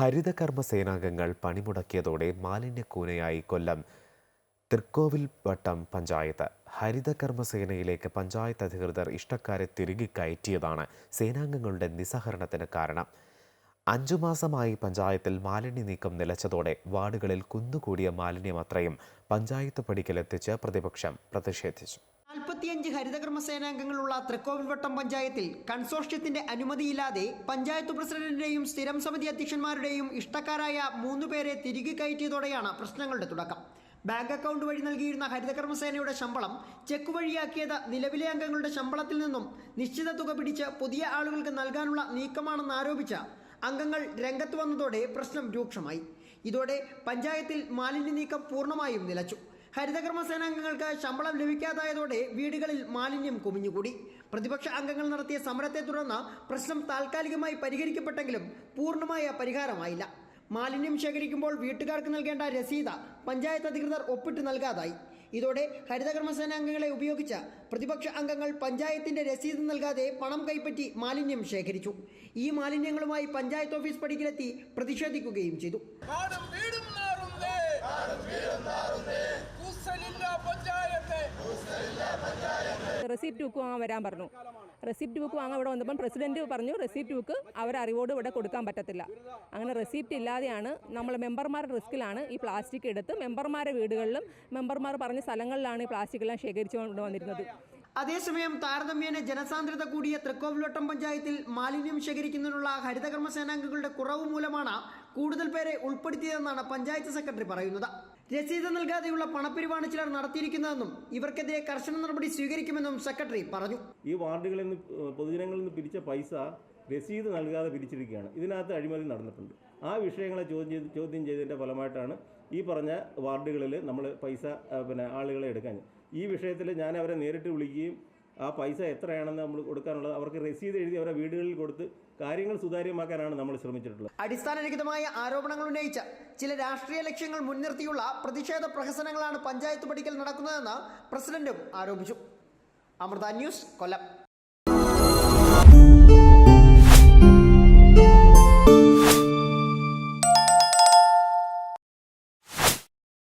ഹരിതകർമ്മ സേനാംഗങ്ങൾ പണിമുടക്കിയതോടെ മാലിന്യക്കൂനയായി കൊല്ലം തൃക്കോവിൽ വട്ടം പഞ്ചായത്ത്. ഹരിതകർമ്മ സേനയിലേക്ക് പഞ്ചായത്ത് അധികൃതർ ഇഷ്ടക്കാരെ തിരികെ കയറ്റിയതാണ് സേനാംഗങ്ങളുടെ നിസ്സഹരണത്തിന് കാരണം. അഞ്ചു മാസമായി പഞ്ചായത്തിൽ മാലിന്യ നീക്കം നിലച്ചതോടെ വാർഡുകളിൽ കുന്നുകൂടിയ മാലിന്യം അത്രയും പഞ്ചായത്ത് പടിക്കലെത്തിച്ച് പ്രതിപക്ഷം പ്രതിഷേധിച്ചു. നാൽപ്പത്തിയഞ്ച് ഹരിതകർമ്മ സേനാംഗങ്ങളുള്ള തൃക്കോവിൽവട്ടം പഞ്ചായത്തിൽ കൺസോർഷ്യത്തിന്റെ അനുമതിയില്ലാതെ പഞ്ചായത്ത് പ്രസിഡന്റിന്റെയും സ്ഥിരം സമിതി അധ്യക്ഷന്മാരുടെയും ഇഷ്ടക്കാരായ മൂന്ന് പേരെ തിരികെ കയറ്റിയതോടെയാണ് പ്രശ്നങ്ങളുടെ തുടക്കം. ബാങ്ക് അക്കൗണ്ട് വഴി നൽകിയിരുന്ന ഹരിതകർമ്മസേനയുടെ ശമ്പളം ചെക്ക് വഴിയാക്കിയത് നിലവിലെ അംഗങ്ങളുടെ ശമ്പളത്തിൽ നിന്നും നിശ്ചിത തുക പിടിച്ച് പുതിയ ആളുകൾക്ക് നൽകാനുള്ള നീക്കമാണെന്ന് ആരോപിച്ച അംഗങ്ങൾ രംഗത്ത് വന്നതോടെ പ്രശ്നം രൂക്ഷമായി. ഇതോടെ പഞ്ചായത്തിൽ മാലിന്യ നീക്കം പൂർണമായും നിലച്ചു. ഹരിതകർമ്മ സേനാംഗങ്ങൾക്ക് ശമ്പളം ലഭിക്കാതായതോടെ വീടുകളിൽ മാലിന്യം കുമിഞ്ഞുകൂടി. പ്രതിപക്ഷ അംഗങ്ങൾ നടത്തിയ സമരത്തെ തുടർന്ന് പ്രശ്നം താൽക്കാലികമായി പരിഹരിക്കപ്പെട്ടെങ്കിലും പൂർണമായ പരിഹാരമായില്ല. മാലിന്യം ശേഖരിക്കുമ്പോൾ വീട്ടുകാർക്ക് നൽകേണ്ട രസീത പഞ്ചായത്ത് അധികൃതർ ഒപ്പിട്ട് നൽകാതായി. ഇതോടെ ഹരിതകർമ്മ സേനാംഗങ്ങളെ ഉപയോഗിച്ച് പ്രതിപക്ഷ അംഗങ്ങൾ പഞ്ചായത്തിന്റെ രസീത് നൽകാതെ പണം കൈപ്പറ്റി മാലിന്യം ശേഖരിച്ചു. ഈ മാലിന്യങ്ങളുമായി പഞ്ചായത്ത് ഓഫീസ് പടിക്കലെത്തി പ്രതിഷേധിക്കുകയും ചെയ്തു. റെസിപ്റ്റ് ബുക്ക് വാങ്ങാൻ വരാൻ പറഞ്ഞു. റെസിപ്റ്റ് ബുക്ക് വാങ്ങാൻ ഇവിടെ വന്നപ്പം പ്രസിഡന്റ് പറഞ്ഞു റെസിപ്റ്റ് ബുക്ക് അവർ അറിവോട് ഇവിടെ കൊടുക്കാൻ പറ്റത്തില്ല. അങ്ങനെ റെസിപ്റ്റ് ഇല്ലാതെയാണ് നമ്മൾ മെമ്പർമാരുടെ റിസ്കിലാണ് ഈ പ്ലാസ്റ്റിക് എടുത്ത് മെമ്പർമാരുടെ വീടുകളിലും മെമ്പർമാർ പറഞ്ഞ സ്ഥലങ്ങളിലാണ് ഈ പ്ലാസ്റ്റിക് എല്ലാം ശേഖരിച്ചുകൊണ്ട് വന്നിരുന്നത്. അതേസമയം താരതമ്യേന ജനസാന്ദ്രത കൂടിയ തൃക്കോവിലോട്ടം പഞ്ചായത്തിൽ മാലിന്യം ശേഖരിക്കുന്നതിനുള്ള ഹരിതകർമ്മ സേനാംഗങ്ങളുടെ കുറവ് മൂലമാണ് കൂടുതൽ പേരെ ഉൾപ്പെടുത്തിയതെന്നാണ് പഞ്ചായത്ത് സെക്രട്ടറി പറയുന്നത്. രസീത് നൽകാതെയുള്ള പണപ്പിരിവാണ് ചിലർ നടത്തിയിരിക്കുന്നതെന്നും ഇവർക്കെതിരെ കർശന നടപടി സ്വീകരിക്കുമെന്നും സെക്രട്ടറി പറഞ്ഞു. ഈ വാർഡുകളിൽ നിന്ന് നിന്ന് പിരിച്ച പൈസ രസീത് നൽകാതെ പിരിച്ചിരിക്കുകയാണ് ഇതിനകത്ത് അഴിമതി നടന്നിട്ടുണ്ട്. ആ വിഷയങ്ങളെ ചോദ്യം ചെയ്ത് ചോദ്യം ചെയ്തതിന്റെ ഫലമായിട്ടാണ് ഈ പറഞ്ഞ വാർഡുകളിൽ നമ്മൾ പൈസ പിന്നെ ആളുകളെ എടുക്കാൻ. ഈ വിഷയത്തിൽ ഞാൻ അവരെ നേരിട്ട് വിളിക്കുകയും ആ പൈസ എത്രയാണെന്ന് നമ്മൾ കൊടുക്കാനുള്ളത് അവർക്ക് രസീത് എഴുതി അവരെ വീടുകളിൽ കൊടുത്ത് കാര്യങ്ങൾ സുതാര്യമാക്കാനാണ് നമ്മൾ ശ്രമിച്ചിട്ടുള്ളത്. അടിസ്ഥാനരഹിതമായ ആരോപണങ്ങൾ ഉന്നയിച്ച ചില രാഷ്ട്രീയ ലക്ഷ്യങ്ങൾ മുൻനിർത്തിയുള്ള പ്രതിഷേധ പ്രഹസനങ്ങളാണ് പഞ്ചായത്ത് പടിക്കൽ നടക്കുന്നതെന്ന് പ്രസിഡന്റും ആരോപിച്ചു. അമൃത ന്യൂസ് കൊല്ലം. you.